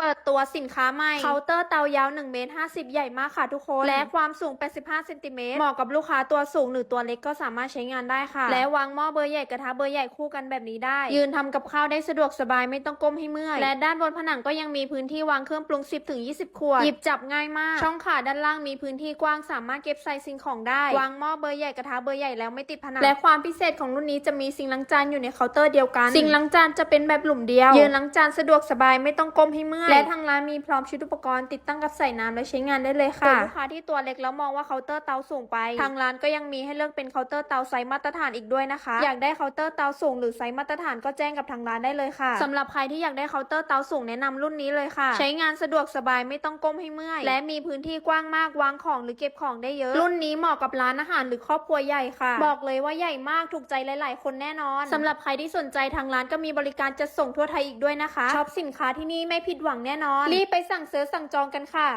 เปิดตัวสินค้าใหม่เคาน์เตอร์เตายาว1เมตร50 ใหญ่มากค่ะทุกคน และความสูง 85เซนติเมตรเหมาะกับลูกค้าตัวสูงหรือตัวเล็กก็สามารถใช้งานได้ค่ะ และวางหม้อเบอร์ใหญ่กระทะเบอร์ใหญ่คู่กันแบบนี้ได้ ยืนทำกับข้าวได้สะดวกสบายไม่ต้องก้มให้เมื่อย และด้านบนผนังก็ยังมีพื้นที่วางเครื่องปรุง 10ถึง20 ขวด หยิบจับง่ายมาก ช่องขาด้านล่างมีพื้นที่กว้างสามารถเก็บใส่สิ่งของได้ วางหม้อเบอร์ใหญ่กระทะเบอร์ใหญ่แล้วไม่ติดผนัง และความพิเศษของรุ่นนี้จะมีซิงค์ล้างจานอยู่ในเคาน์เตอร์เดียวกันซิงค์ล้างจานจะเป็นแบบหลุมเดียว ยืนล้างจานสะดวกสบายไม่ต้องก้มให้เมื่อยและทางร้านมีพร้อมชุดอุปกรณ์ติดตั้งกับใส่น้ำและใช้งานได้เลยค่ะลูกค้าที่ตัวเล็กแล้วมองว่าเคาน์เตอร์เตาสูงไป ทางร้านก็ยังมีให้เลือกเป็นเคาน์เตอร์เตาไซส์มาตรฐานอีกด้วยนะคะ อยากได้เคาน์เตอร์เตาสูงหรือไซส์มาตรฐานก็แจ้งกับทางร้านได้เลยค่ะสำหรับใครที่อยากได้เคาน์เตอร์เตาสูงแนะนำรุ่นนี้เลยค่ะ ใช้งานสะดวกสบายไม่ต้องก้มให้เมื่อย และมีพื้นที่กว้างมากวางของหรือเก็บของได้เยอะ รุ่นนี้เหมาะกับร้านอาหารหรือครอบครัวใหญ่ค่ะ บอกเลยว่าใหญ่มากถูกใจหลาย ๆ คนแน่นอนสำหรับใครที่สนใจทางร้านก็มีบริการจัดส่งทั่วไทยอีกด้วยนะคะช็อปสินค้าที่นี่ไม่ผิดหวังแน่นอน รีบไปสั่งซื้อสั่งจองกันค่ะ